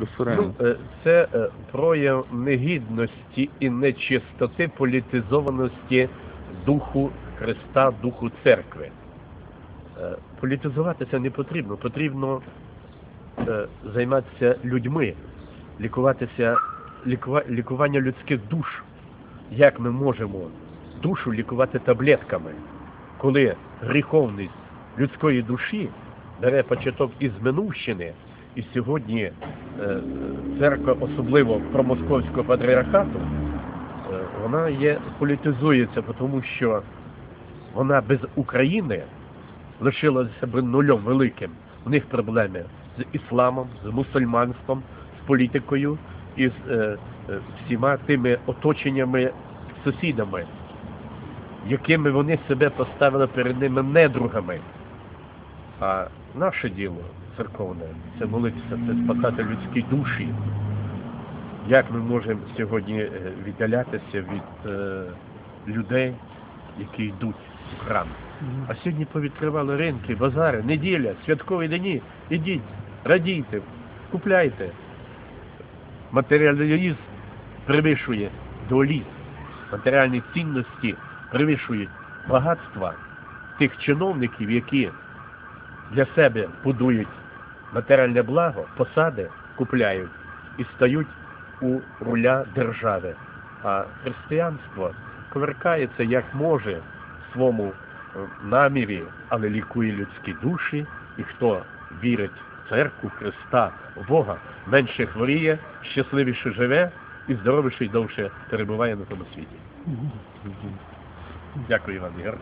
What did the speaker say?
Референдум. Ну, е, це е, прояв негідності і нечистоти політизованості духу Христа, духу церкви. Е, Політизуватися не потрібно, потрібно е, займатися людьми, лікуватися, лікува, лікування людських душ. Як ми можемо душу лікувати таблетками, коли гріховність людської душі бере початок із минувщини, і сьогодні е, церква, особливо промосковського патріархату, е, вона є політизується, тому що вона без України лишилася би нульом великим. У них проблеми з ісламом, з мусульманством, з політикою і з е, е, всіма тими оточеннями сусідами, якими вони себе поставили перед ними недругами. А наше діло церковне це молитися, це спасати людські душі. Як ми можемо сьогодні е, віддалятися від е, людей, які йдуть в храм? А сьогодні повідкривали ринки, базари, неділя, святкові дні. Ідіть, радійте, купляйте. Матеріалізм перевищує долі. Матеріальні цінності перевищують багатства тих чиновників, які для себе будують матеріальне благо, посади купляють і стають у руля держави. А християнство коверкається як може в своєму е, намірі, але лікує людські душі, і хто вірить в церкву Христа, Бога, менше хворіє, щасливіше живе і здоровіше й довше перебуває на тому світі. Дякую вам, Ігор.